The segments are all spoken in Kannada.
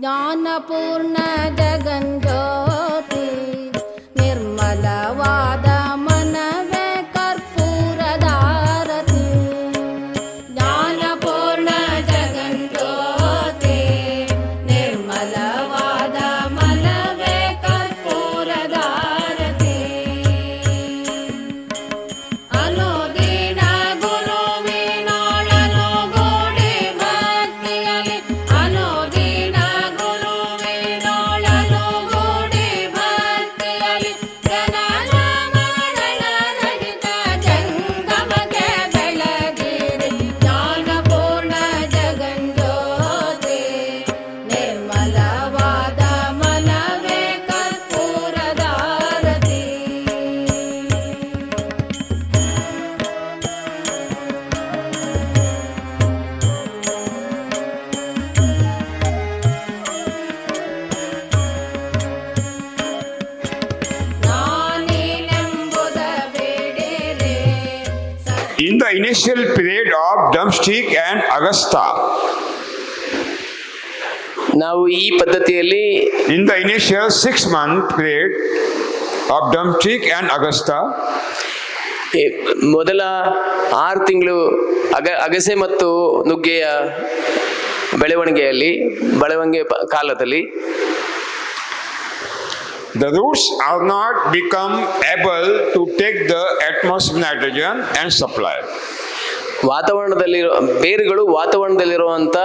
ஞான In the initial period of Drumstick and Agastha, ನಾವು ಈ ಪದ್ಧತಿಯಲ್ಲಿ in the initial six month period of Drumstick and Agastha, ಈ ಮೊದಲ ಆರು ತಿಂಗಳು ಅಗ ಅಗಸೆ ಮತ್ತು ನುಗ್ಗೆಯ ಬೆಳವಣಿಗೆಯಲ್ಲಿ ಬೆಳವಣಿಗೆ ಪ- ಕಾಲದಲ್ಲಿ the roots are not become able to take the atmosphere nitrogen and supply. ವಾತಾವರಣದಲ್ಲಿರೋ ಬೇರುಗಳು ವಾತಾವರಣದಲ್ಲಿರುವಂಥ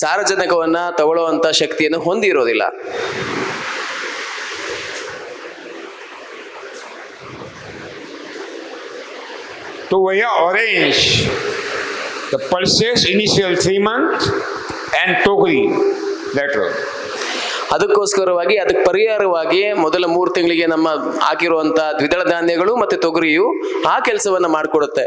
ಸಾರಜನಕವನ್ನ ತಗೊಳ್ಳುವಂಥ ಶಕ್ತಿಯನ್ನು ಹೊಂದಿರೋದಿಲ್ಲ we are orange, the pulses initial three months and togri later. ಅದಕ್ಕೋಸ್ಕರವಾಗಿ, ಅದಕ್ಕೆ ಪರಿಹಾರವಾಗಿ ಮೊದಲ ಮೂರು ತಿಂಗಳಿಗೆ ನಮ್ಮ ಹಾಕಿರುವಂತಹ ದ್ವಿದಳ ಧಾನ್ಯಗಳು ಮತ್ತು ತೊಗರಿಯು ಆ ಕೆಲಸವನ್ನ ಮಾಡಿಕೊಡುತ್ತೆ.